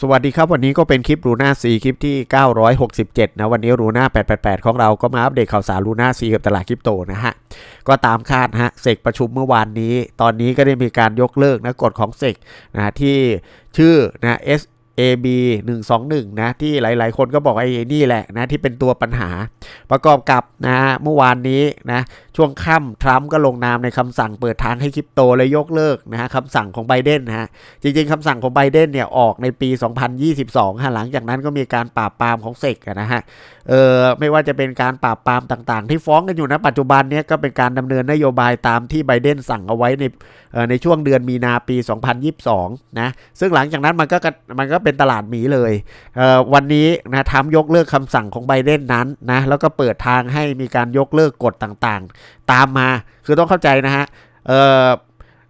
สวัสดีครับ วันนี้ก็เป็นคลิปรูน่าซีคลิปที่ 967 นะ วันนี้รูน่า888 ของเราก็มาอัปเดตข่าวสารรูน่าซีกับตลาดคริปโตนะฮะ ก็ตามคาดฮะเซกประชุมเมื่อวานนี้ ตอนนี้ก็ได้มีการยกเลิกนะกฎของเซกนะที่ชื่อนะ S AB 121 นะ ที่หลาย ๆ คนก็บอกไอ้นี่แหละนะ ที่เป็นตัวปัญหา ประกอบกับนะฮะเมื่อวานนี้นะ ช่วงค่ำทรัมป์ก็ลงนามในคำสั่งเปิดทางให้คริปโตเลยยกเลิกนะฮะคำสั่งของไบเดนนะฮะ จริง ๆคำสั่งของไบเดนเนี่ย ออกในปี 2022ฮะหลังจากนั้นก็มีการปราบปรามของเซกนะฮะเออไม่ว่าจะเป็นการปราบปรามต่าง ๆ ที่ฟ้องกันอยู่นะปัจจุบันเนี้ยก็เป็นการดำเนินนโยบายตามที่ไบเดนสั่งเอาไว้ใน ในช่วงเดือนมีนาปี 2022 นะ ซึ่งหลังจากนั้นมันก็มันก็เป็นตลาดหมีเลยเอ่อวันนี้นะทำยกเลิกคำสั่งของไบเดนนั้นนะ แล้วก็เปิดทางให้มีการยกเลิกกฎต่างๆ ตามมา คือต้องเข้าใจนะฮะเอ่อ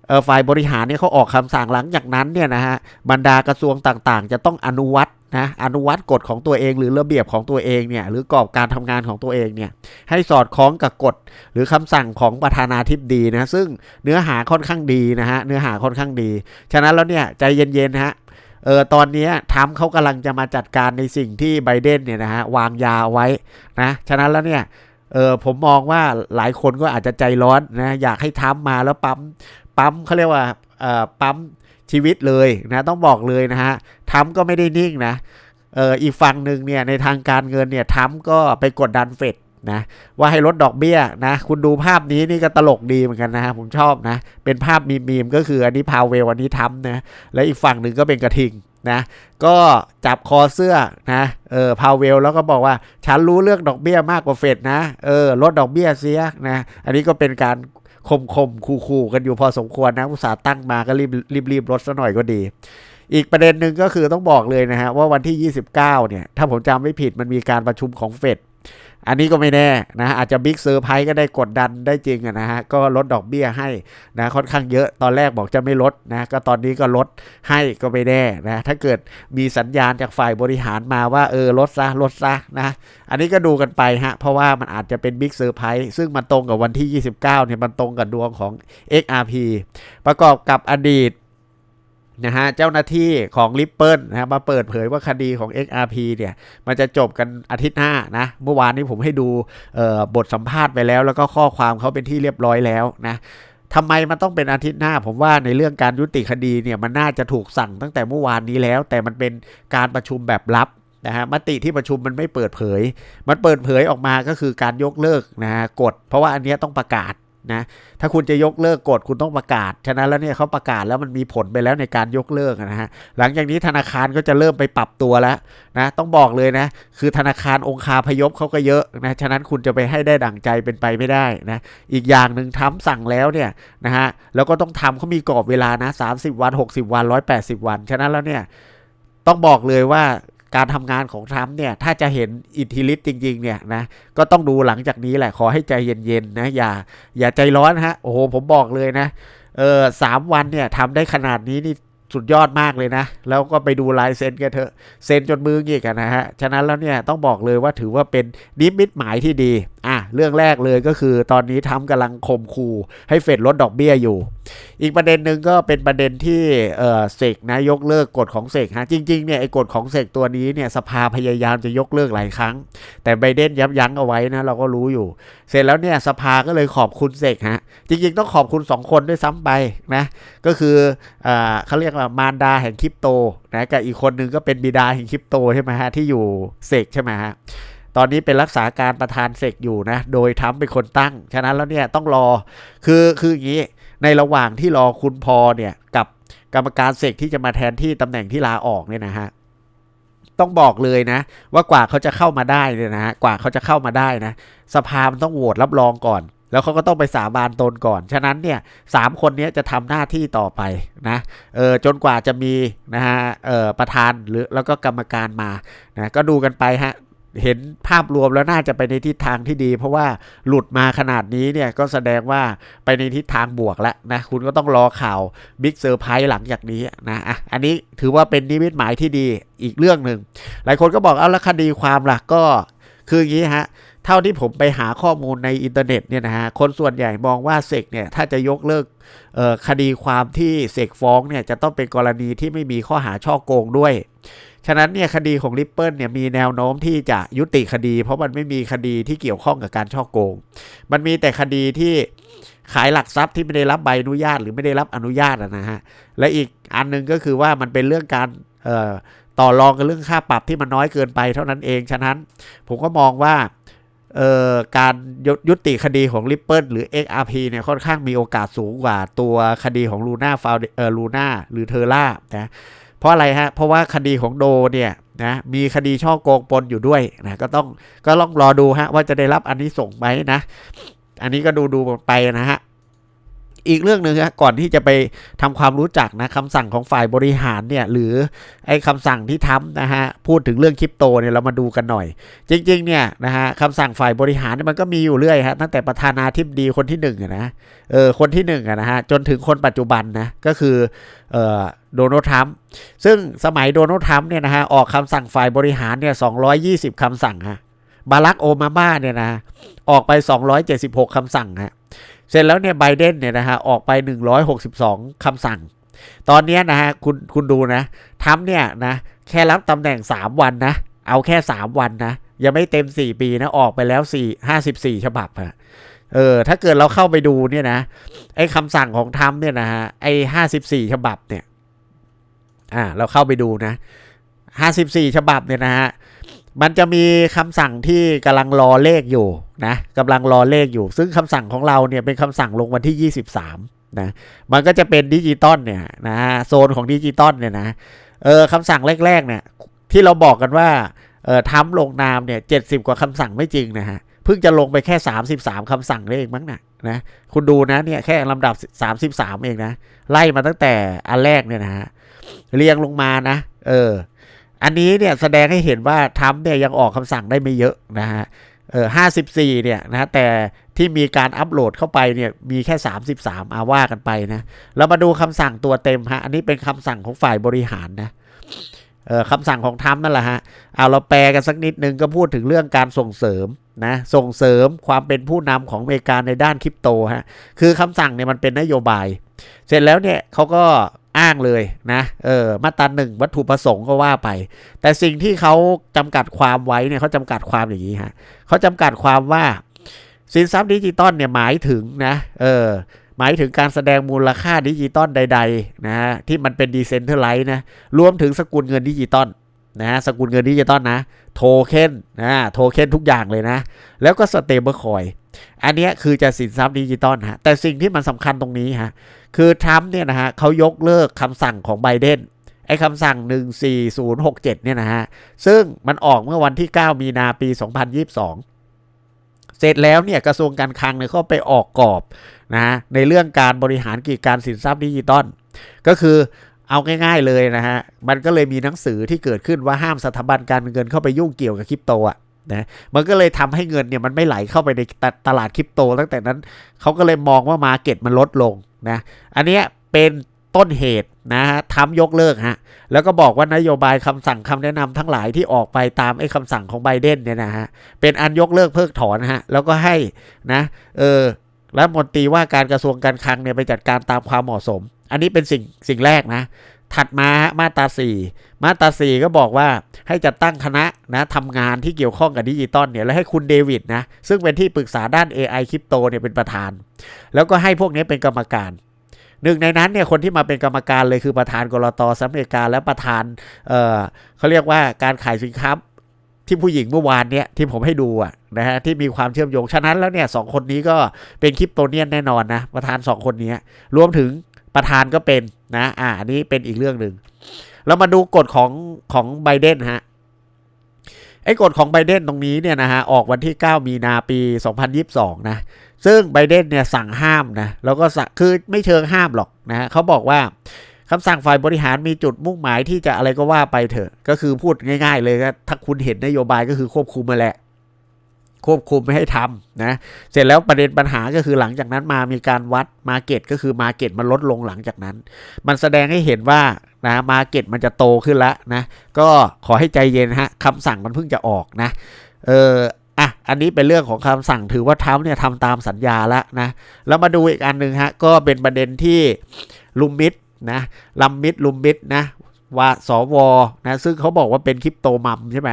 เอ่อฝ่ายบริหารเนี่ยเขาออกคำสั่งหลังจากนั้นเนี่ยนะฮะบรรดากระทรวงต่างๆ จะต้องอนุวัต นะอนุวัตกฎของตัวเองหรือระเบียบของตัวเองเนี่ยหรือกรอบการทำงานของตัวเองเนี่ยให้สอดคล้องกับกฎหรือคำสั่งของประธานาธิบดีนะซึ่งเนื้อหาค่อนข้างดีนะฮะเนื้อหาค่อนข้างดี ฉะนั้นแล้วเนี่ยใจเย็นๆนะฮะเออตอนนี้ทรัมเขากำลังจะมาจัดการในสิ่งที่ไบเดนเนี่ยนะฮะวางยาไว้นะฉะนั้นแล้วเนี่ยเออผมมองว่าหลายคนก็อาจจะใจร้อนนะอยากให้ทรัมมาแล้วปั๊มปั๊มเขาเรียกว่าเอ่อปั๊ม ชีวิตเลยนะต้องบอกเลยนะฮะทรัมก็ไม่ได้นิ่งนะเอออีกฝั่งหนึ่งเนี่ยในทางการเงินเนี่ยทรัมก็ไปกดดันเฟดนะว่าให้ลดดอกเบี้ยนะคุณดูภาพนี้นี่ก็ตลกดีเหมือนกันนะฮะผมชอบนะ เป็นภาพมีมก็คืออันนี้พาวเวลอันนี้ทรัมนะและอีกฝั่งหนึ่งก็เป็นกระทิงนะก็จับคอเสื้อนะเออพาวเวลแล้วก็บอกว่า ฉันรู้เรื่องดอกเบี้ยมากกว่าเฟดนะเออลดดอกเบี้ยเสียนะอันนี้ก็เป็นการ คมคมคูคูๆกันอยู่พอสมควรนะอุตสาห์ตั้งมาก็รีบรีบรีบลดซะหน่อยก็ดี อีกประเด็นหนึ่งก็คือต้องบอกเลยนะฮะว่าวันที่ 29 เนี่ย ถ้าผมจำไม่ผิดมันมีการประชุมของเฟด อันนี้ก็ไม่แน่นะอาจจะบิ๊กเซอร์ไพรส์ก็ได้กดดันได้จริงนะฮะก็ลดดอกเบี้ยให้นะค่อนข้างเยอะตอนแรกบอกจะไม่ลดนะก็ตอนนี้ก็ลดให้ก็ไม่แน่นะถ้าเกิดมีสัญญาณจากฝ่ายบริหารมาว่าเออลดซะลดซะนะอันนี้ก็ดูกันไปฮะเพราะว่ามันอาจจะเป็นบิ๊กเซอร์ไพรส์ซึ่งมันตรงกับวันที่ 29เนี่ยมันตรงกับดวงของ XRP ประกอบกับอดีต นะฮะเจ้าหน้าที่ของลิปเปิลนะมาเปิดเผยว่าคดีของ XRP เนี่ยมันจะจบกันอาทิตย์หน้านะเมื่อวานนี้ผมให้ดูบทสัมภาษณ์ไปแล้ว แล้วก็ข้อความเขาเป็นที่เรียบร้อยแล้วนะทำไมมันต้องเป็นอาทิตย์หน้า ผมว่าในเรื่องการยุติคดีเนี่ยมันน่าจะถูกสั่งตั้งแต่เมื่อวานนี้แล้ว แต่มันเป็นการประชุมแบบลับนะฮะมติที่ประชุมมันไม่เปิดเผย มันเปิดเผยออกมาก็คือการยกเลิกนะฮะกฎเพราะว่าอันนี้ต้องประกาศ นะ ถ้าคุณจะยกเลิกกฎคุณต้องประกาศ ฉะนั้นแล้วเนี่ยเขาประกาศแล้วมันมีผลไปแล้วในการยกเลิกนะฮะ หลังจากนี้ธนาคารก็จะเริ่มไปปรับตัวแล้วนะ ต้องบอกเลยนะ คือธนาคารองคาพยพเขาก็เยอะนะ ฉะนั้นคุณจะไปให้ได้ดั่งใจเป็นไปไม่ได้นะ อีกอย่างหนึ่งทำสั่งแล้วเนี่ยนะฮะ แล้วก็ต้องทำเขามีกรอบเวลานะ30 วัน 60 วัน 180 วัน ฉะนั้นแล้วเนี่ยต้องบอกเลยว่า การทำงานของทรัมป์เนี่ยถ้าจะเห็นอิทธิฤทธิ์จริงๆเนี่ยนะก็ต้องดูหลังจากนี้แหละขอให้ใจเย็นๆนะอย่าอย่าใจร้อนฮะโอ้โหผมบอกเลยนะเออสามวันเนี่ยทำได้ขนาดนี้นี่สุดยอดมากเลยนะ แล้วก็ไปดูลายเซ็นกันเถอะ เซ็นจนมืออีกอะนะฮะ ฉะนั้นแล้วเนี่ยต้องบอกเลยว่าถือว่าเป็นนิมิตหมายที่ดี อะเรื่องแรกเลยก็คือตอนนี้ทำกำลังข่มขู่ให้เฟดลดดอกเบี้ยอยู่ อีกประเด็นหนึ่งก็เป็นประเด็นที่เออเสกนะยกเลิกกฎของเสกฮะจริงๆเนี่ยไอ้กฎของเสกตัวนี้เนี่ยสภาพยายามจะยกเลิกหลายครั้ง แต่ไบเดนยับยั้งเอาไว้นะเราก็รู้อยู่ เสร็จแล้วเนี่ยสภาก็เลยขอบคุณเสกฮะจริงๆต้องขอบคุณ 2 คนด้วยซ้ำไปนะก็คือเอ่าเขาเรียกว่ามารดาแห่งคริปโตนะกับอีกคนนึงก็เป็นบิดาแห่งคริปโตใช่ไหมฮะที่อยู่เสกใช่ไหมฮะ ตอนนี้เป็นรักษาการประธานเสกอยู่นะ โดยทำเป็นคนตั้ง ฉะนั้นแล้วเนี่ยต้องรอ คือคืออย่างนี้ ในระหว่างที่รอคุณพอเนี่ยกับกรรมการเสกที่จะมาแทนที่ตำแหน่งที่ลาออกเนี่ยนะฮะต้องบอกเลยนะ ว่ากว่าเขาจะเข้ามาได้เนี่ยนะฮะกว่าเขาจะเข้ามาได้นะ สภามันต้องโหวตรับรองก่อน แล้วเขาก็ต้องไปสาบานตนก่อน ฉะนั้นเนี่ยสามคนนี้จะทำหน้าที่ต่อไปนะเออจนกว่าจะมีนะฮะเออประธานหรือแล้วก็กรรมการมานะก็ดูกันไปฮะ เห็นภาพรวมแล้วน่าจะไปในทิศทางที่ดี เพราะว่าหลุดมาขนาดนี้เนี่ยก็แสดงว่าไปในทิศทางบวกแล้วนะคุณก็ต้องรอข่าวบิ๊กเซอร์ไพรส์หลังจากนี้นะอะอันนี้ถือว่าเป็นนิมิตหมายที่ดีอีกเรื่องหนึ่งหลายคนก็บอกเอาล้วคดีความล่ะก็คืออย่างนี้ฮะเท่าที่ผมไปหาข้อมูลในอินเทอร์เน็ตเนี่ยนะฮะคนส่วนใหญ่มองว่าเสกเนี่ยถ้าจะยกเลิกคดีความที่เสกฟ้องเนี่ยจะต้องเป็นกรณีที่ไม่มีข้อหาช่อโกงด้วย ฉะนั้นเนี่ยคดีของริปเปิลเนี่ยมีแนวโน้มที่จะยุติคดี เพราะมันไม่มีคดีที่เกี่ยวข้องกับการช่อโกง มันมีแต่คดีที่ขายหลักทรัพย์ที่ไม่ได้รับใบอนุญาตหรือไม่ได้รับอนุญาตนะฮะ และอีกอันหนึงก็คือว่ามันเป็นเรื่องการต่อรองกันเรื่องค่าปรับที่มันน้อยเกินไปเท่านั้นเอง ฉะนั้นผมก็มองว่าการยุยุติคดีของ Ripple หรือ XRP เนี่ยค่อนข้างมีโอกาสสูงกว่าตัวคดีของ Luna f o u n d เอ่อ Luna หรือ Terra นะ เพราะอะไรฮะ เพราะว่าคดีของโดเนี่ยนะมีคดีช่อโกงปนอยู่ด้วยนะก็ต้องก็ต้องรอดูฮะว่าจะได้รับอันนี้ส่งไหมนะ อันนี้ก็ดูดูไปนะฮะ อีกเรื่องหนึ่งฮะก่อนที่จะไปทำความรู้จักนะคำสั่งของฝ่ายบริหารเนี่ยหรือไอ้คำสั่งที่ทำนะฮะพูดถึงเรื่องคริปโตเนี่ยเรามาดูกันหน่อย จริงๆเนี่ยนะฮะคำสั่งฝ่ายบริหารมันก็มีอยู่เรื่อยฮะตั้งแต่ประธานาธิบดีคนที่หนึ่งอะนะเออคนที่หนึ่งอะนะฮะจนถึงคนปัจจุบันนะก็คือเออโดนัลด์ทรัมป์ซึ่งสมัยโดนัลด์ทรัมป์เนี่ยนะฮะออกคำสั่งฝ่ายบริหารเนี่ย220คำสั่งฮะ บารักโอบามาเนี่ยนะออกไป 276คำสั่งฮะเสร็จแล้วเนี่ยไบเดนเนี่ยนะฮะออกไป 162คำสั่ง ตอนนี้นะฮะคุณคุณดูนะทำเนี่ยนะแค่รับตำแหน่ง 3 วันนะ เอาแค่ 3 วันนะ ยังไม่เต็ม 4 ปีนะ ออกไปแล้ว 4 54 ฉบับอะเออถ้าเกิดเราเข้าไปดูเนี่ยนะไอ้คำสั่งของทรัมเนี่ยนะฮะไอ้54ฉบับเนี่ยอ่าเราเข้าไปดูนะ54ฉบับเนี่ยนะฮะ มันจะมีคำสั่งที่กำลังรอเลขอยู่นะกำลังรอเลขอยู่ ซึ่งคำสั่งของเราเนี่ยเป็นคำสั่งลงวันที่ 23นะมันก็จะเป็นดิจิตอลเนี่ยนะโซนของดิจิตอลเนี่ยนะเออคำสั่งแรกๆเนี่ยที่เราบอกกันว่าเออทำลงนามเนี่ยเจ็ดสิบกว่าคำสั่งไม่จริงนะฮะเพิ่งจะลงไปแค่ 33คำสั่งเองมั้งนะนะคุณดูนะเนี่ยแค่ลำดับ 33 เองนะไล่มาตั้งแต่อันแรกเนี่ยนะฮะเรียงลงมานะเออ อันนี้เนี่ยแสดงให้เห็นว่าทรัมป์เนี่ยยังออกคำสั่งได้ไม่เยอะนะฮะเออห้าสิบสี่เนี่ยนะแต่ที่มีการอัปโหลดเข้าไปเนี่ยมีแค่ 33อาว่ากันไปนะเรามาดูคำสั่งตัวเต็มฮะอันนี้เป็นคำสั่งของฝ่ายบริหารนะเออคำสั่งของทรัมป์นั่นแหละฮะเอาเราแปลกันสักนิดนึงก็พูดถึงเรื่องการส่งเสริมนะส่งเสริมความเป็นผู้นำของอเมริกาในด้านคริปโตฮะคือคำสั่งเนี่ยมันเป็นนโยบาย เสร็จแล้วเนี่ยเขาก็ อ้างเลยนะเออมาตราหนึ่งวัตถุประสงค์ก็ว่าไป แต่สิ่งที่เขาจำกัดความไว้เนี่ยเขาจำกัดความอย่างนี้ฮะเขาจำกัดความว่าสินทรัพย์ดิจิตอลเนี่ยหมายถึงนะเออหมายถึงการแสดงมูลค่าดิจิตอลใดๆนะฮะที่มันเป็นดีเซนเทอร์ไลท์นะรวมถึงสกุลเงินดิจิตอลนะฮะสกุลเงินดิจิตอลนะโทเค็นนะโทเค็นทุกอย่างเลยนะ แล้วก็สเตเบิลคอยอันนี้คือจะสินทรัพย์ดิจิตอลฮะแต่สิ่งที่มันสำคัญตรงนี้ฮะ คือทรัมป์เนี่ยนะฮะเขายกเลิกคำสั่งของไบเดนไอ้คำสั่ง 14067 เนี่ยนะฮะ ซึ่งมันออกเมื่อวันที่ 9 มีนาปี 2022 เสร็จแล้วเนี่ยกระทรวงการคลังเนี่ยเขาไปออกกรอบนะในเรื่องการบริหารกิจการสินทรัพย์ดิจิตอลก็คือเอาง่ายๆเลยนะฮะ มันก็เลยมีหนังสือที่เกิดขึ้นว่าห้ามสถาบันการเงินเข้าไปยุ่งเกี่ยวกับคริปโตอะนะมันก็เลยทำให้เงินเนี่ยมันไม่ไหลเข้าไปในตตลาดคริปโต ตั้งแต่นั้นเขาก็เลยมองว่ามาเก็ตมันลดลง นะอันเนี้ยเป็นต้นเหตุนะฮะทำยกเลิกฮะแล้วก็บอกว่านโยบายคำสั่งคำแนะนำทั้งหลายที่ออกไปตามไอ้คำสั่งของไบเดนเนี่ยนะฮะเป็นอันยกเลิกเพิกถอนฮะแล้วก็ให้นะเออรัฐมนตรีว่าการกระทรวงการคลังเนี่ยไปจัดการตามความเหมาะสม อันนี้เป็นสิ่งสิ่งแรกนะ ถัดมามาตราสี่มาตราสี่ก็บอกว่าให้จัดตั้งคณะนะทำงานที่เกี่ยวข้องกับดิจิตอลเนี่ยแล้วให้คุณเดวิดนะซึ่งเป็นที่ปรึกษาด้าน AI คริปโตเนี่ยเป็นประธาน แล้วก็ให้พวกนี้เป็นกรรมการหนึ่งในนั้นเนี่ยคนที่มาเป็นกรรมการเลยคือประธานกรตสหรัฐอเมริกาและประธานเออเขาเรียกว่าการขายสินค้าที่ผู้หญิงเมื่อวานเนี่ยที่ผมให้ดูอะนะฮะที่มีความเชื่อมโยงฉะนั้นแล้วเนี่ยสองคนนี้ก็เป็นคริปโตเนียนแน่นอนนะประธานสองคนนี้รวมถึง ประธานก็เป็นนะอ่าอันนี้เป็นอีกเรื่องหนึ่งเรามาดูกฎของของไบเดนฮะไอ้กฎของไบเดนตรงนี้เนี่ยนะฮะออกวันที่ 9 มีนาปี 2022 นะ ซึ่งไบเดนเนี่ยสั่งห้ามนะแล้วก็สั่งคือไม่เชิงห้ามหรอกนะฮะเขาบอกว่าคำสั่งฝ่ายบริหารมีจุดมุ่งหมายที่จะอะไรก็ว่าไปเถอะ ก็คือพูดง่าย ๆ เลยก็ถ้าคุณเห็นนโยบายก็คือควบคุมมาแหละ ควบคุมไม่ให้ทำนะเสร็จแล้วประเด็นปัญหาก็คือหลังจากนั้นมามีการวัดมาเก็ตก็คือมาเก็ตมันลดลงหลังจากนั้น มันแสดงให้เห็นว่านะมาเก็ตมันจะโตขึ้นแล้วนะก็ขอให้ใจเย็นฮะคำสั่งมันเพิ่งจะออกนะเอออะอันนี้เป็นเรื่องของคำสั่งถือว่าทรัมป์เนี่ยทำตามสัญญาแล้วนะแล้วมาดูอีกอันหนึ่งฮะก็เป็นประเด็นที่ลุมมิดนะลัมมิดลุมมิดนะว่าสวนะซึ่งเขาบอกว่าเป็นคริปโตมัมใช่ไหม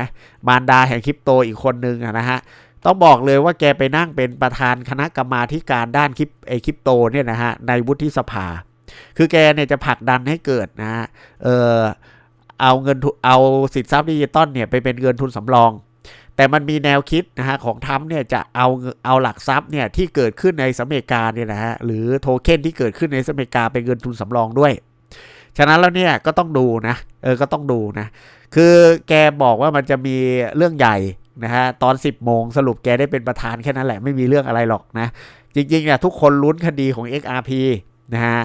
มารดาแห่งคริปโตอีกคนนึงนะฮะ ต้องบอกเลยว่าแกไปนั่งเป็นประธานคณะกรรมาธิการด้านคริปไอคริปโตเนี่ยนะฮะในวุฒิสภา คือแกเนี่ยจะผลักดันให้เกิดนะฮะเออเอาเงินทุนเอาสินทรัพย์ดิจิตอลเนี่ยไปเป็นเงินทุนสำรอง แต่มันมีแนวคิดนะฮะของทรัมเนี่ยจะเอาเงินเอาหลักทรัพย์เนี่ยที่เกิดขึ้นในสหรัฐอเมริกาเนี่ยนะฮะหรือโทเค็นที่เกิดขึ้นในสหรัฐอเมริกาเป็นเงินทุนสำรองด้วยฉะนั้นแล้วเนี่ยก็ต้องดูนะเออก็ต้องดูนะคือแกบอกว่ามันจะมีเรื่องใหญ่ นะฮะตอน 10โมงสรุปแกได้เป็นประธานแค่นั้นแหละไม่มีเรื่องอะไรหรอกนะ จริงๆเนี่ยทุกคนลุ้นคดีของ XRP นะฮะ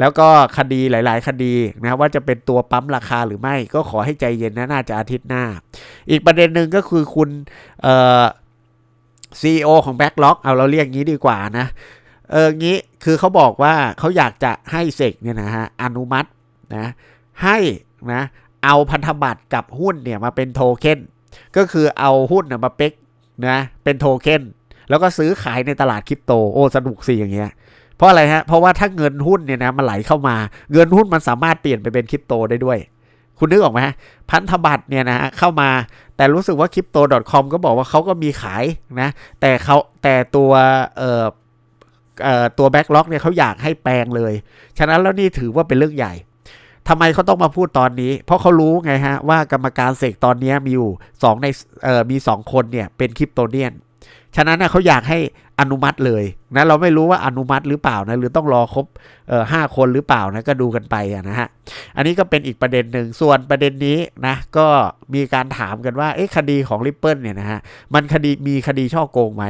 แล้วก็คดีหลาย ๆ คดีนะว่าจะเป็นตัวปั๊มราคาหรือไม่ก็ขอให้ใจเย็นนะน่าจะอาทิตย์หน้า อีกประเด็นหนึ่งก็คือคุณเอ่อ CEO ของ Backlock เอาเราเรียกงี้ดีกว่านะเอองี้คือเขาบอกว่าเขาอยากจะให้เสกเนี่ยนะฮะอนุมัตินะให้นะเอาพันธบัตรกับหุ้นเนี่ยมาเป็นโทเค็น ก็คือเอาหุ้นมาเป็กนะเป็นโทเค็นแล้วก็ซื้อขายในตลาดคริปโตโอ้สนุกสิอย่างเงี้ยเพราะอะไรฮะเพราะว่าถ้าเงินหุ้นเนี่ยนะมันไหลเข้ามา เงินหุ้นมันสามารถเปลี่ยนไปเป็นคริปโตได้ด้วย คุณนึกออกไหมพันธบัตรเนี่ยนะฮะเข้ามาแต่รู้สึกว่า crypto.com ก็บอกว่าเขาก็มีขายนะแต่เขาแต่ตัวเอ่อเอ่อตัวแบ็กล็อกเนี่ยเขาอยากให้แปลงเลย ฉะนั้นแล้วนี่ถือว่าเป็นเรื่องใหญ่ ทำไมเขาต้องมาพูดตอนนี้ เพราะเขารู้ไงฮะ ว่ากรรมการเสกตอนนี้มีอยู่สองในเอ่อมีสองคนเนี่ยเป็นคริปโตเนียน ฉะนั้นนะเขาอยากให้อนุมัติเลยนะเราไม่รู้ว่าอนุมัติหรือเปล่านะหรือต้องรอครบเอ่อห้าคนหรือเปล่านะก็ดูกันไปนะฮะอันนี้ก็เป็นอีกประเด็นหนึ่งส่วนประเด็นนี้นะก็มีการถามกันว่าเอ๊ะคดีของริปเปิลเนี่ยนะฮะมันคดีมีคดีช่อโกงไหม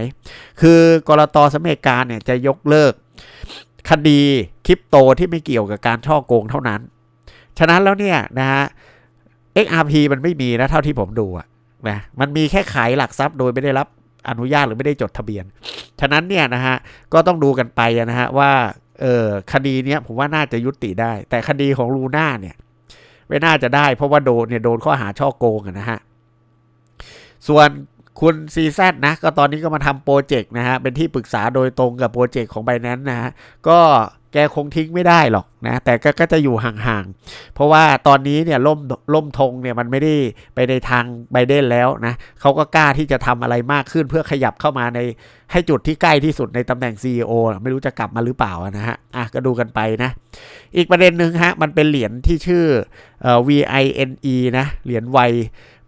คือกรตสหรัฐอเมกาเนี่ยจะยกเลิกคดีคริปโตที่ไม่เกี่ยวกับการช่อโกงเท่านั้น ฉะนั้นแล้วเนี่ยนะฮะ XRP มันไม่มีนะเท่าที่ผมดูอะนะมันมีแค่ขายหลักทรัพย์โดยไม่ได้รับอนุญาตหรือไม่ได้จดทะเบียน ฉะนั้นเนี่ยนะฮะก็ต้องดูกันไปนะฮะว่าเออคดีเนี้ยผมว่าน่าจะยุติได้ แต่คดีของลูน่าเนี่ยไม่น่าจะได้เพราะว่าโดนเนี่ยโดนข้อหาช่อโกงนะฮะ ส่วนคุณซีแซนะ ก็ตอนนี้ก็มาทำโปรเจกต์นะฮะ เป็นที่ปรึกษาโดยตรงกับโปรเจกต์ของไบแนนนะฮะ ก็ แกคงทิ้งไม่ได้หรอกนะ แต่ก็ก็จะอยู่ห่างๆ เพราะว่าตอนนี้เนี่ยล่มล่มธงเนี่ยมันไม่ได้ไปในทางไบเดนแล้วนะเขาก็กล้าที่จะทำอะไรมากขึ้นเพื่อขยับเข้ามาในให้จุดที่ใกล้ที่สุดในตำแหน่ง CEO นะไม่รู้จะกลับมาหรือเปล่านะฮะอะก็ดูกันไปนะ อีกประเด็นหนึ่งฮะ มันเป็นเหรียญที่ชื่อเอ่อ VINE นะเหรียญไว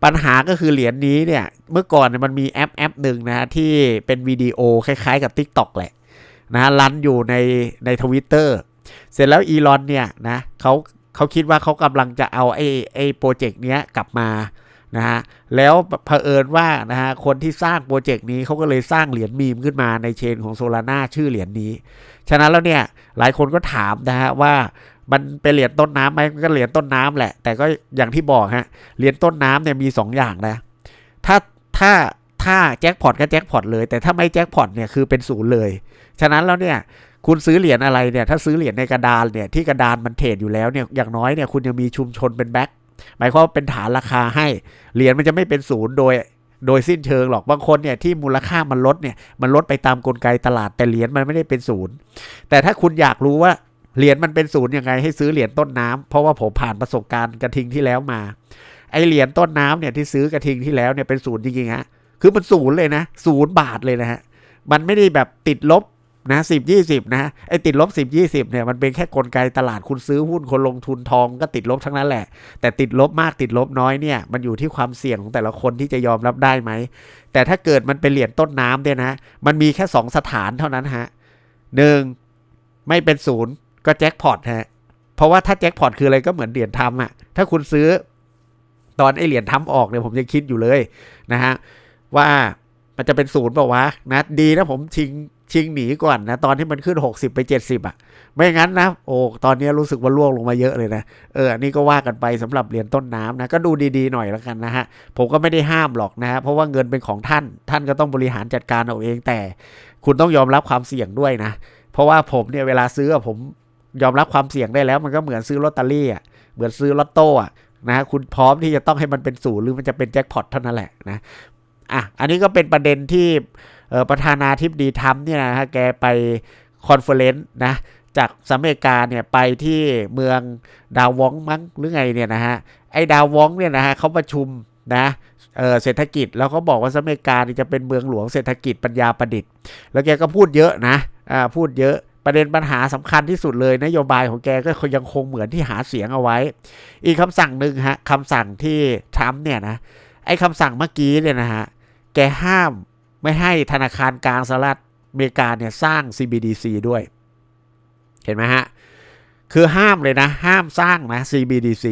ปัญหาก็คือเหรียญนี้เนี่ยเมื่อก่อนมันมีแอปแอปหนึ่งนะที่เป็นวิดีโอคล้ายๆกับ TikTok แหละ นะรันอยู่ในในทวิตเตอร์เสร็จแล้วอีลอนเนี่ยนะเขาเขาคิดว่าเขากำลังจะเอาไอ้ไอ้โปรเจกต์เนี้ยกลับมานะฮะแล้วเผอิญว่านะฮะคนที่สร้างโปรเจกต์นี้เขาก็เลยสร้างเหรียญมีมขึ้นมาในเชนของโซลาร่าชื่อเหรียญนี้ ฉะนั้นแล้วเนี่ยหลายคนก็ถามนะฮะว่ามันเป็นเหรียญต้นน้ำไหมมันก็เหรียญต้นน้ำแหละ แต่ก็อย่างที่บอกฮะเหรียญต้นน้ำเนี่ยมี 2 อย่างนะถ้าถ้า ถ้าแจ็คพอตก็แจ็คพอตเลย แต่ถ้าไม่แจ็คพอตเนี่ยคือเป็นศูนย์เลย ฉะนั้นแล้วเนี่ยคุณซื้อเหรียญอะไรเนี่ยถ้าซื้อเหรียญในกระดานเนี่ยที่กระดานมันเทรดอยู่แล้วเนี่ยอย่างน้อยเนี่ยคุณยังมีชุมชนเป็นแบ็คหมายความว่าเป็นฐานราคาให้เหรียญมันจะไม่เป็นศูนย์โดยโดยสิ้นเชิงหรอกบางคนเนี่ยที่มูลค่ามันลดเนี่ยมันลดไปตามกลไกตลาดแต่เหรียญมันไม่ได้เป็นศูนย์แต่ถ้าคุณอยากรู้ว่าเหรียญมันเป็นศูนย์ยังไงให้ซื้อเหรียญต้นน้ำเพราะว่าผมผ่านประสบการณ์กระทิงที่แล้วมาไอเหรียญต้นน้ำเนี่ยที่ซื้อกระทิงที่แล้วเนี่ยเป็นศูนย์จริงๆฮะ คือมันศูนย์เลยนะศูนย์บาทเลยนะฮะมันไม่ได้แบบติดลบนะสิบยี่สิบนะไอติดลบสิบยี่สิบเนี่ยมันเป็นแค่กลไกตลาดคุณซื้อหุ้นคนลงทุนทองก็ติดลบทั้งนั้นแหละ แต่ติดลบมากติดลบน้อยเนี่ย มันอยู่ที่ความเสี่ยงของแต่ละคนที่จะยอมรับได้ไหม แต่ถ้าเกิดมันเป็นเหรียญต้นน้ำเนี่ยนะ มันมีแค่สองสถานเท่านั้นฮะหนึ่งไม่เป็นศูนย์ก็แจ็คพอตฮะเพราะว่าถ้าแจ็คพอตคืออะไรก็เหมือนเหรียญทำอะถ้าคุณซื้อตอนไอเหรียญทำออกเนี่ยผมยังคิดอยู่เลยนะฮะ ว่ามันจะเป็นศูนย์เปล่าวะนะดีนะผมชิงชิงหนีก่อนนะ ตอนที่มันขึ้น 60 ไป 70 อะ ไม่งั้นนะ โอ้ตอนนี้รู้สึกว่าล่วงลงมาเยอะเลยนะ เอออันนี้ก็ว่ากันไปสำหรับเหรียญต้นน้ำนะ ก็ดูดีๆหน่อยแล้วกันนะฮะ ผมก็ไม่ได้ห้ามหรอกนะฮะ เพราะว่าเงินเป็นของท่าน ท่านก็ต้องบริหารจัดการเอาเองแต่ คุณต้องยอมรับความเสี่ยงด้วยนะ เพราะว่าผมเนี่ยเวลาซื้อผมยอมรับความเสี่ยงได้แล้ว มันก็เหมือนซื้อลอตเตอรี่อะเหมือนซื้อลอตโต้อะนะคุณพร้อมที่จะต้องให้มันเป็นศูนย์หรือมันจะเป็นแจ็คพอตเท่านั้นแหละนะ อะอันนี้ก็เป็นประเด็นที่ประธานาธิบดีทรัมเนี่ยนะฮะแกไปคอนเฟอเรนซ์นะจากสหรัฐอเมริกาเนี่ยไปที่เมืองดาวองมั้งหรือไงเนี่ยนะฮะไอ้ดาวองเนี่ยนะฮะเขาประชุมนะเเศรษฐกิจแล้วเขาบอกว่าสหรัฐอเมริกาจะเป็นเมืองหลวงเศรษฐกิจปัญญาประดิษฐ์ แล้วแกก็พูดเยอะนะอ่าพูดเยอะประเด็นปัญหาสำคัญที่สุดเลย นโยบายของแกก็ยังคงเหมือนที่หาเสียงเอาไว้ อีกคำสั่งหนึ่งฮะคำสั่งที่ทรัมป์เนี่ยนะไอ้คำสั่งเมื่อกี้เนี่ยนะฮะ แกห้ามไม่ให้ธนาคารกลางสหรัฐอเมริกาเนี่ยสร้าง CBDC ด้วย เห็นไหมฮะ คือห้ามเลยนะ ห้ามสร้างนะ CBDC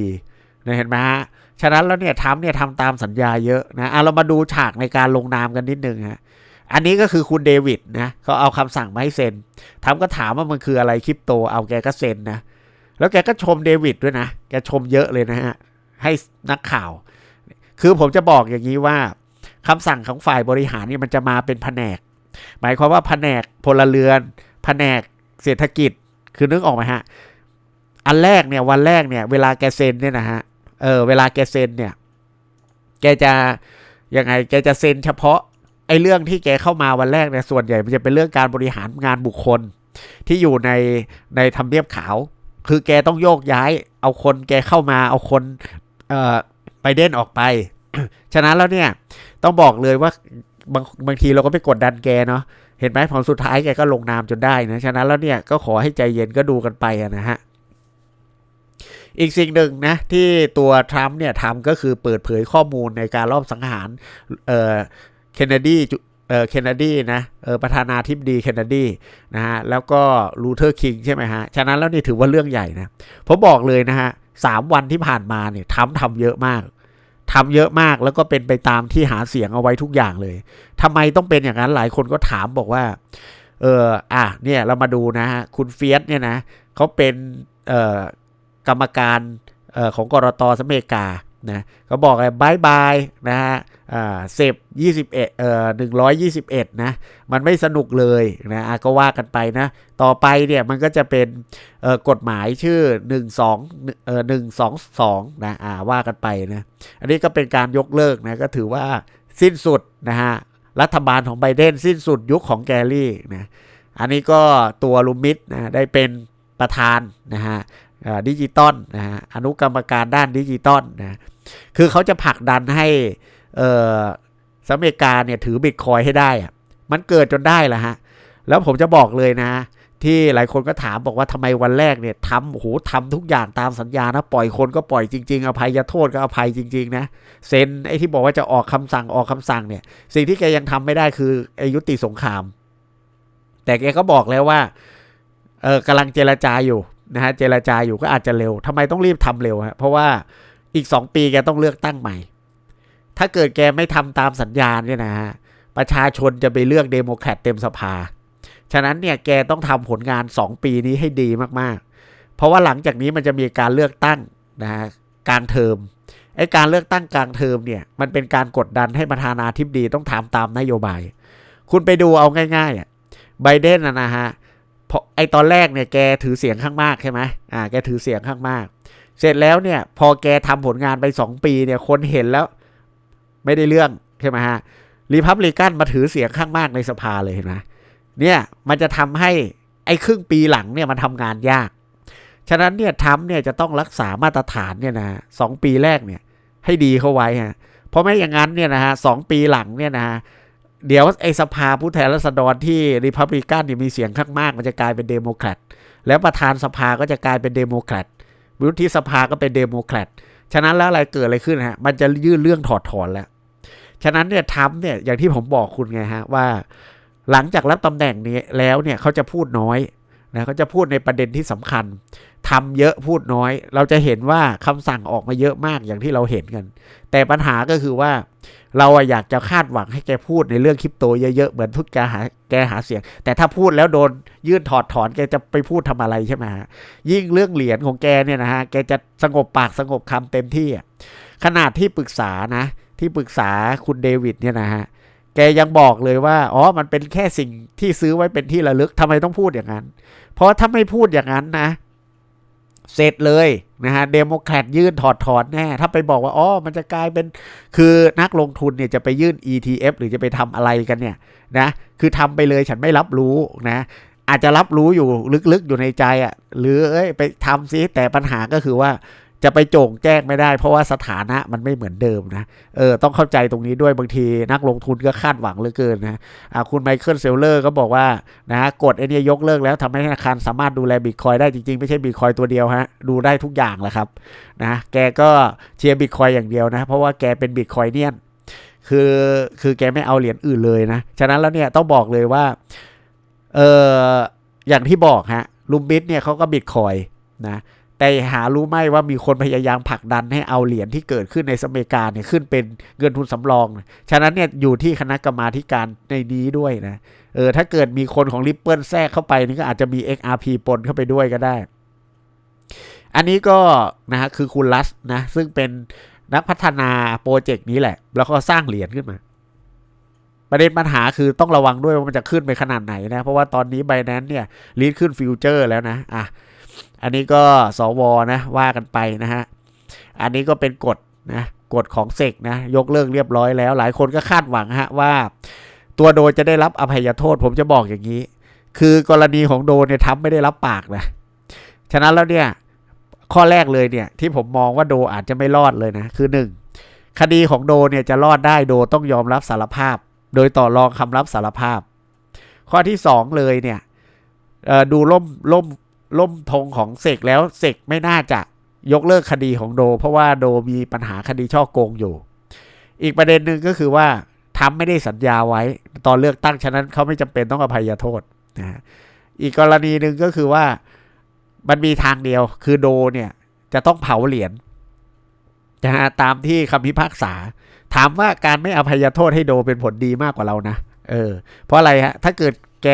นะเห็นไหมฮะ ฉะนั้นแล้วเนี่ยทรัมป์เนี่ยทำตามสัญญาเยอะนะเอะเรามาดูฉากในการลงนามกันนิดนึงฮะอันนี้ก็คือคุณเดวิดนะเขาเอาคำสั่งมาให้เซ็นทรัมป์ก็ถามว่ามันคืออะไรคริปโต เอาแกก็เซ็นนะ แล้วแกก็ชมเดวิดด้วยนะ แกชมเยอะเลยนะฮะ ให้นักข่าว คือผมจะบอกอย่างนี้ว่า คำสั่งของฝ่ายบริหารเนี่ยมันจะมาเป็นแผนก หมายความว่าแผนกพลเรือน แผนกเศรษฐกิจคือนึกออกไหมฮะ อันแรกเนี่ยวันแรกเนี่ยเวลาแกเซ็นเนี่ยนะฮะเออเวลาแกเซ็นเนี่ยแกจะยังไงแกจะเซ็นเฉพาะไอ้เรื่องที่แกเข้ามาวันแรกเนี่ยส่วนใหญ่มันจะเป็นเรื่องการบริหารงานบุคคลที่อยู่ในในทำเนียบขาว คือแกต้องโยกย้าย เอาคนแกเข้ามาเอาคนเอ่อไปเด่นออกไป ฉะนั้นแล้วเนี่ย ต้องบอกเลยว่าบางบางทีเราก็ไปกดดันแกเนาะเห็นไหมผลสุดท้ายแกก็ลงนามจนได้นะฉะนั้นแล้วเนี่ยก็ขอให้ใจเย็นก็ดูกันไปนะฮะอีกสิ่งหนึ่งนะที่ตัวทรัมป์เนี่ยทำก็คือเปิดเผยข้อมูลในการรอบสังหารเออเคนเนดีเออเคนเนดีนะเออประธานาธิบดีเคนเนดีนะฮะแล้วก็ลูเทอร์คิงใช่ไหมฮะฉะนั้นแล้วนี่ถือว่าเรื่องใหญ่นะผมบอกเลยนะฮะสามวันที่ผ่านมาเนี่ยทรัมป์ทำเยอะมาก ทำเยอะมากแล้วก็เป็นไปตามที่หาเสียงเอาไว้ทุกอย่างเลยทำไมต้องเป็นอย่างนั้นหลายคนก็ถามบอกว่า เอออะเนี่ยเรามาดูนะฮะคุณเฟียสเนี่ยนะเขาเป็นเอ่อกรรมการออของกรตสเมกานะเขาบอกเลยบายบายนะฮะ เสพยี่สิบเอ็ดเอ่อหนึ่งร้อยยี่สิบเอ็ดนะ มันไม่สนุกเลยนะอะก็ว่ากันไปนะ ต่อไปเนี่ยมันก็จะเป็นเอ่อกฎหมายชื่อหนึ่งสองเอ่อหนึ่งสองสองนะอ่าว่ากันไปนะ อันนี้ก็เป็นการยกเลิกนะก็ถือว่าสิ้นสุดนะฮะ รัฐบาลของไบเดนสิ้นสุดยุคของแกรี่นะ อันนี้ก็ตัวลูมิดนะได้เป็นประธานนะฮะดิจิตอลนะฮะอนุกรรมการด้านดิจิตอลนะ คือเขาจะผลักดันให้ เออสหรัฐอเมริกาเนี่ยถือบิตคอยให้ได้อะมันเกิดจนได้แหละฮะ แล้วผมจะบอกเลยนะ ที่หลายคนก็ถามบอกว่าทำไมวันแรกเนี่ยทำโอ้โหทำทุกอย่างตามสัญญานะปล่อยคนก็ปล่อยจริง ๆ อภัยโทษก็อภัยจริง ๆ นะเซ็นไอ้ที่บอกว่าจะออกคำสั่งออกคำสั่งเนี่ย สิ่งที่แกยังทำไม่ได้คือไอ้ยุติสงคราม แต่แกก็บอกแล้วว่าเออกำลังเจรจาอยู่นะฮะเจรจาอยู่ก็อาจจะเร็วทำไมต้องรีบทำเร็วฮะเพราะว่าอีกสองปีแกต้องเลือกตั้งใหม่ ถ้าเกิดแกไม่ทำตามสัญญาเนี่ยนะฮะประชาชนจะไปเลือกเดโมแครตเต็มสภา ฉะนั้นเนี่ยแกต้องทำผลงาน 2 ปีนี้ให้ดีมากๆ เพราะว่าหลังจากนี้มันจะมีการเลือกตั้งนะฮะกลางเทอมไอ้การเลือกตั้งกลางเทอมเนี่ยมันเป็นการกดดันให้ประธานาธิบดีต้องทำตามนโยบาย คุณไปดูเอาง่ายๆอะไบเดนนะนะฮะพอไอตอนแรกเนี่ยแกถือเสียงข้างมากใช่ไหมอ่าแกถือเสียงข้างมาก เสร็จแล้วเนี่ยพอแกทำผลงานไป 2 ปีเนี่ยคนเห็นแล้ว ไม่ได้เรื่องใช่ไหมฮะรีพับลิกันมาถือเสียงข้างมากในสภาเลยเห็นไหมเนี่ยมันจะทำให้ไอ้ครึ่งปีหลังเนี่ยมันทำงานยาก ฉะนั้นเนี่ยทำเนี่ยจะต้องรักษามาตรฐานเนี่ยนะสองปีแรกเนี่ยให้ดีเข้าไว้ฮะเพราะไม่อย่างนั้นเนี่ยนะฮะสองปีหลังเนี่ยนะเดี๋ยวไอ้สภาผู้แทนราษฎรที่ริพับลิกันเนี่ยมีเสียงข้างมาก มันจะกลายเป็นเดโมแครตแล้วประธานสภาก็จะกลายเป็นเดโมแครตวุฒิสภาก็เป็นเดโมแครตฉะนั้นแล้วอะไรเกิดอะไรขึ้นฮะมันจะยื่นเรื่องถอดถอนแล้ว ฉะนั้นเนี่ยทำเนี่ยอย่างที่ผมบอกคุณไงฮะว่า หลังจากรับตำแหน่งนี้แล้วเนี่ยเขาจะพูดน้อยนะเขาจะพูดในประเด็นที่สำคัญทำเยอะพูดน้อย เราจะเห็นว่าคำสั่งออกมาเยอะมากอย่างที่เราเห็นกัน แต่ปัญหาก็คือว่า เราอยากจะคาดหวังให้แกพูดในเรื่องคริปโตเยอะๆเหมือนทุกแกหาแกหาเสียง แต่ถ้าพูดแล้วโดนยื่นถอดถอนแกจะไปพูดทำอะไรใช่ไหมฮะยิ่งเรื่องเหรียญของแกเนี่ยนะฮะแกจะสงบปากสงบคำเต็มที่ขนาดที่ปรึกษานะ ที่ปรึกษาคุณเดวิดเนี่ยนะฮะแกยังบอกเลยว่าอ๋อมันเป็นแค่สิ่งที่ซื้อไว้เป็นที่ระลึกทำไมต้องพูดอย่างนั้น เพราะถ้าไม่พูดอย่างนั้นนะ เสร็จเลยนะฮะเดโมแครตยื่นถอดถอนแน่ ถ้าไปบอกว่าอ๋อมันจะกลายเป็นคือนักลงทุนเนี่ยจะไปยื่น ETF หรือจะไปทำอะไรกันเนี่ยนะคือทำไปเลยฉันไม่รับรู้นะอาจจะรับรู้อยู่ลึกๆอยู่ในใจอะ่ะหรือเอ้ยไปทำซิแต่ปัญหาก็คือว่า จะไปโจงแจ้งไม่ได้ เพราะว่าสถานะมันไม่เหมือนเดิมนะเออต้องเข้าใจตรงนี้ด้วยบางทีนักลงทุนก็คาดหวังเหลือเกินนะอ่าคุณไมเคิลเซลเลอร์ก็บอกว่านะกฎไอ้นี่ยกเลิกแล้วทำให้ธนาคารสามารถดูแลบิตคอยได้จริงๆ ไม่ใช่บิตคอยตัวเดียวฮะดูได้ทุกอย่างแหละครับนะแกก็เชียร์บิตคอยอย่างเดียวนะ เพราะว่าแกเป็นบิตคอยเนียนคือคือแกไม่เอาเหรียญอื่นเลยนะ ฉะนั้นแล้วเนี่ยต้องบอกเลยว่าเอออย่างที่บอกฮะลุมบิทเนี่ยเขาก็บิตคอยนะ แต่หารู้ไหมว่ามีคนพยายามผลักดันให้เอาเหรียญที่เกิดขึ้นในสเมกาเนี่ยขึ้นเป็นเงินทุนสำรอง ฉะนั้นเนี่ยอยู่ที่คณะกรรมาการในนี้ด้วยนะ เออถ้าเกิดมีคนของริปเปิลแทรกเข้าไปนี่ก็อาจจะมี XRP ปนเข้าไปด้วยก็ได้ อันนี้ก็นะฮะคือคุณลัสนะ ซึ่งเป็นนักพัฒนาโปรเจกต์นี้แหละ แล้วก็สร้างเหรียญขึ้นมา ประเด็นปัญหาคือต้องระวังด้วยว่ามันจะขึ้นไปขนาดไหนนะ เพราะว่าตอนนี้ไบแนนเนี่ยลีดขึ้นฟิวเจอร์แล้วนะ อะ อันนี้ก็สวนะว่ากันไปนะฮะ อันนี้ก็เป็นกฎนะกฎของเซกนะยกเลิกเรียบร้อยแล้ว หลายคนก็คาดหวังฮะว่า ตัวโดจะได้รับอภัยโทษ ผมจะบอกอย่างนี้ คือกรณีของโดเนี่ยทำไม่ได้รับปากนะฉะนั้นแล้วเนี่ยข้อแรกเลยเนี่ยที่ผมมองว่าโดอาจจะไม่รอดเลยนะคือหนึ่งคดีของโดเนี่ยจะรอดได้โดต้องยอมรับสารภาพ โดยต่อรองคำรับสารภาพ ข้อที่สองเลยเนี่ยดูล่มล่ม ล่มธงของเสกแล้วเสกไม่น่าจะยกเลิกคดีของโด เพราะว่าโดมีปัญหาคดีช่อโกงอยู่ อีกประเด็นหนึ่งก็คือว่าทำไม่ได้สัญญาไว้ ตอนเลือกตั้งฉะนั้นเขาไม่จำเป็นต้องอภัยโทษนะอีกกรณีหนึ่งก็คือว่ามันมีทางเดียวคือโดเนี่ยจะต้องเผาเหรียญนะฮะตามที่คำพิพากษา ถามว่าการไม่อภัยโทษให้โดเป็นผลดีมากกว่าเรานะเออเพราะอะไรฮะถ้าเกิดแก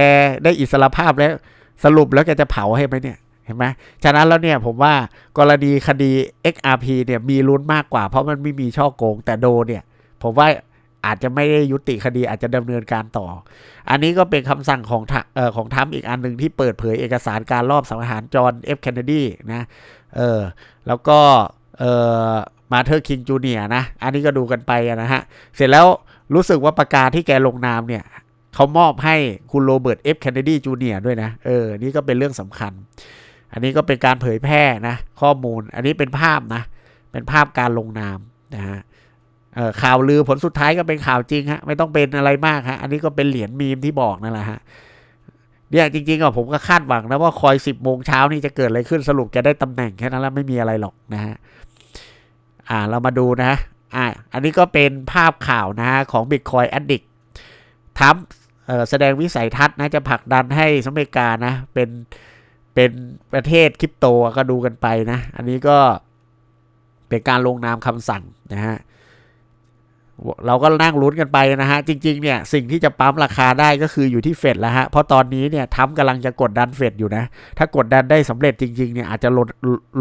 ได้อิสรภาพแล้ว สรุปแล้วแกจะเผาให้ไหมเนี่ยเห็นไหมฉะนั้นแล้วเนี่ยผมว่ากรณีคดี XRP เนี่ยมีลุ้นมากกว่า เพราะมันไม่มีช่อโกง แต่โดเนี่ย ผมว่าอาจจะไม่ได้ยุติคดีอาจจะดำเนินการต่อ อันนี้ก็เป็นคำสั่งของออของทัมอีกอันหนึ่งที่เปิดเผยเอกสารการรอบสังหารจอห์นเอฟเคนเนดีนะเออแล้วก็เออมาเธอร์คิงจูเนียนะ อันนี้ก็ดูกันไปนะฮะ เสร็จแล้วรู้สึกว่าประกาศที่แกลงนามเนี่ย เขามอบให้คุณโรเบิร์ตเอฟแคนเนดีจูเนียด้วยนะเออนี่ก็เป็นเรื่องสำคัญ อันนี้ก็เป็นการเผยแพร่นะข้อมูลอันนี้เป็นภาพนะเป็นภาพการลงนามนะฮะข่าวลือผลสุดท้ายก็เป็นข่าวจริงฮะไม่ต้องเป็นอะไรมากฮะอันนี้ก็เป็นเหรียญมีมที่บอกนั่นแหละฮะเนี่ยจริงๆอะผมก็คาดหวังนะว่าคอยสิบโมงเช้านี่จะเกิดอะไรขึ้นสรุปจะได้ตำแหน่งแค่นั้นแล้วไม่มีอะไรหรอกนะฮะอ่าเรามาดูนะอ่าอันนี้ก็เป็นภาพข่าวนะฮะของ Bitcoin Addict ทำ แสดงวิสัยทัศน์นะจะผลักดันให้สหรัฐอเมริกานะ เป็นเป็นประเทศคริปโตก็ดูกันไปนะ อันนี้ก็เป็นการลงนามคำสั่งนะฮะเราก็นั่งลุ้นกันไปนะฮะ จริง ๆ เนี่ยสิ่งที่จะปั๊มราคาได้ก็คืออยู่ที่เฟดแล้วฮะ เพราะตอนนี้เนี่ยทำกำลังจะกดดันเฟดอยู่นะ ถ้ากดดันได้สำเร็จจริง ๆ เนี่ยอาจจะลด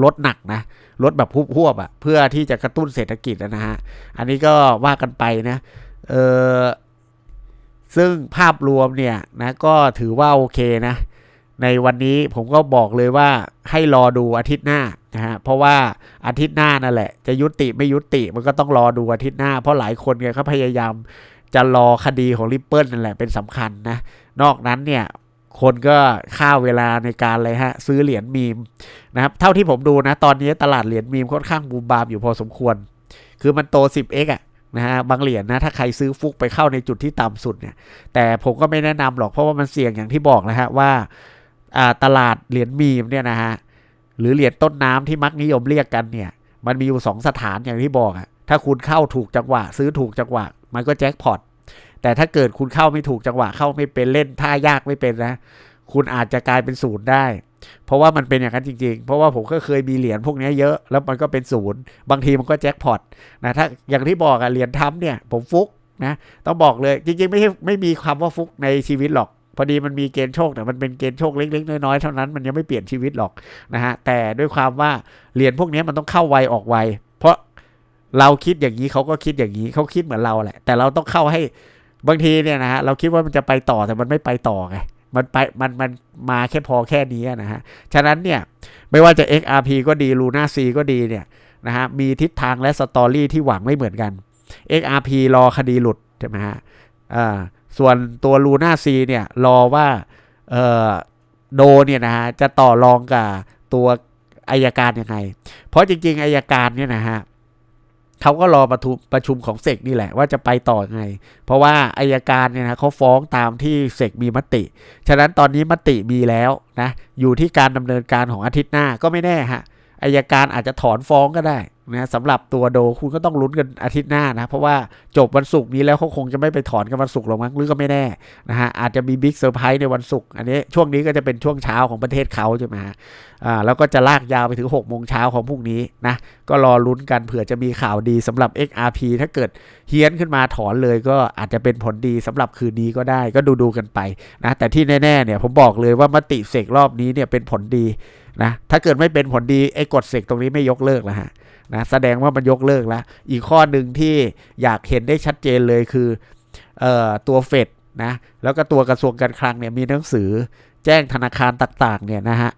ลดหนักนะ ลดแบบพวบๆอะ่ะเพื่อที่จะกระตุ้นเศรษฐกิจนะฮะ อันนี้ก็ว่ากันไปนะ เออ ซึ่งภาพรวมเนี่ยนะก็ถือว่าโอเคนะ ในวันนี้ผมก็บอกเลยว่าให้รอดูอาทิตย์หน้านะฮะเพราะว่าอาทิตย์หน้านั่นแหละ จะยุติไม่ยุติมันก็ต้องรอดูอาทิตย์หน้า เพราะหลายคนเนี่ยเขาพยายามจะรอคดีของริปเปิลนั่นแหละเป็นสำคัญนะ นอกนั้นเนี่ยคนก็ค่าเวลาในการเลยฮะ ซื้อเหรียญมีมนะครับเท่าที่ผมดูนะ ตอนนี้ตลาดเหรียญมีมค่อนข้างบูมบามอยู่พอสมควร คือมันโต 10x อะ นะฮะบางเหรียญนะถ้าใครซื้อฟุกไปเข้าในจุดที่ต่ำสุดเนี่ย แต่ผมก็ไม่แนะนำหรอกเพราะว่ามันเสี่ยงอย่างที่บอกนะฮะว่าตลาดเหรียญมีมเนี่ยนะฮะหรือเหรียญต้นน้ำที่มักนิยมเรียกกันเนี่ย มันมีอยู่สองสถานอย่างที่บอกอะถ้าคุณเข้าถูกจังหวะ ซื้อถูกจังหวะ มันก็แจ็คพอตแต่ถ้าเกิดคุณเข้าไม่ถูกจังหวะเข้าไม่เป็นเล่นท่ายากไม่เป็นนะ คุณอาจจะกลายเป็นศูนย์ได้ เพราะว่ามันเป็นอย่างนั้นจริงๆ เพราะว่าผมก็เคยมีเหรียญพวกนี้เยอะ แล้วมันก็เป็นศูนย์ บางทีมันก็แจ็คพอตนะถ้าอย่างที่บอกอะเหรียญทัมเนี่ย ผมฟุกนะต้องบอกเลยจริงๆ ไม่ใช่ไม่มีคำว่าฟุกในชีวิตหรอก พอดีมันมีเกณฑ์โชคแต่มันเป็นเกณฑ์โชคเล็กๆน้อยๆเท่านั้นมันยังไม่เปลี่ยนชีวิตหรอกนะฮะแต่ด้วยความว่าเหรียญพวกนี้มันต้องเข้าไวออกไวเพราะเราคิดอย่างนี้เขาก็คิดอย่างนี้เขาคิดเหมือนเราแหละ แต่เราต้องเข้าให้บางทีเนี่ยนะฮะเราคิดว่ามันจะไปต่อแต่มันไม่ไปต่อไง มันไปมันมันมาแค่พอแค่นี้นะฮะ ฉะนั้นเนี่ยไม่ว่าจะ XRP ก็ดี Luna C ก็ดีเนี่ยนะฮะมีทิศทางและสตอรี่ที่หวังไม่เหมือนกัน XRP รอคดีหลุดใช่ไหมฮะอ่าส่วนตัว Luna C เนี่ยรอว่าเอ่อโดเนี่ยนะฮะจะต่อรองกับตัวอายการยังไง เพราะจริงๆอายการเนี่ยนะฮะ เขาก็รอประชุมประชุมของเสกนี่แหละว่าจะไปต่อยังไง เพราะว่าอายการเนี่ยนะเขาฟ้องตามที่เสกมีมติ ฉะนั้นตอนนี้มติมีแล้วนะอยู่ที่การดำเนินการของอาทิตย์หน้าก็ไม่แน่ฮะอายการอาจจะถอนฟ้องก็ได้ นะสำหรับตัวโดคุณก็ต้องลุ้นกันอาทิตย์หน้านะ เพราะว่าจบวันศุกร์นี้แล้วเขาคงจะไม่ไปถอนกันวันศุกร์หรอกมั้งหรือก็ไม่แน่นะฮะอาจจะมีบิ๊กเซอร์ไพรส์ในวันศุกร์อันนี้ช่วงนี้ก็จะเป็นช่วงเช้าของประเทศเขาใช่ไหมฮะอ่าแล้วก็จะลากยาวไปถึง6กโมงเช้าของพรุ่งนี้นะก็รอลุ้นกันเผื่อจะมีข่าวดีสำหรับ XRP ถ้าเกิดเฮี้ยนขึ้นมาถอนเลยก็อาจจะเป็นผลดีสำหรับคืนนี้ก็ได้ก็ดูดูกันไปนะแต่ที่แน่ๆเนี่ยผมบอกเลยว่ามติเสกรอบนี้เนี่ยเป็นผลดี นะถ้าเกิดไม่เป็นผลดีไอ้กฎเสกตรงนี้ไม่ยกเลิกแล้วฮะนะแสดงว่ามันยกเลิกแล้ว อีกข้อหนึ่งที่อยากเห็นได้ชัดเจนเลยคือออตัวเฟดนะแล้วก็ตัวกระทรวงการคลังเนี่ยมีหนังสือแจ้งธนาคารต่างๆเนี่ยนะฮะ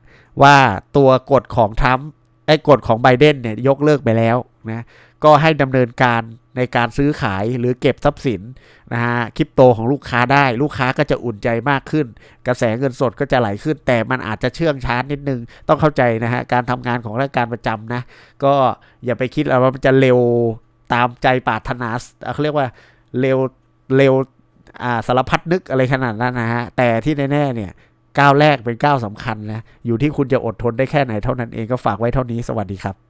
ว่าตัวกฎของทรัมป์ไอ้กฎของไบเดนเนี่ยยกเลิกไปแล้วนะก็ให้ดำเนินการ ในการซื้อขายหรือเก็บทรัพย์สินนะฮะคริปโตของลูกค้าได้ ลูกค้าก็จะอุ่นใจมากขึ้น กระแสเงินสดก็จะไหลขึ้น แต่มันอาจจะเชื่องช้านิดนึง ต้องเข้าใจนะฮะการทำงานของราชการประจำนะก็อย่าไปคิดว่ามันจะเร็วตามใจปรารถนาเขาเรียกว่าเร็วเร็วสารพัดนึกอะไรขนาดนั้นนะฮะแต่ที่แน่ๆเนี่ยก้าวแรกเป็นก้าวสำคัญนะ อยู่ที่คุณจะอดทนได้แค่ไหนเท่านั้นเองก็ฝากไว้เท่านี้สวัสดีครับ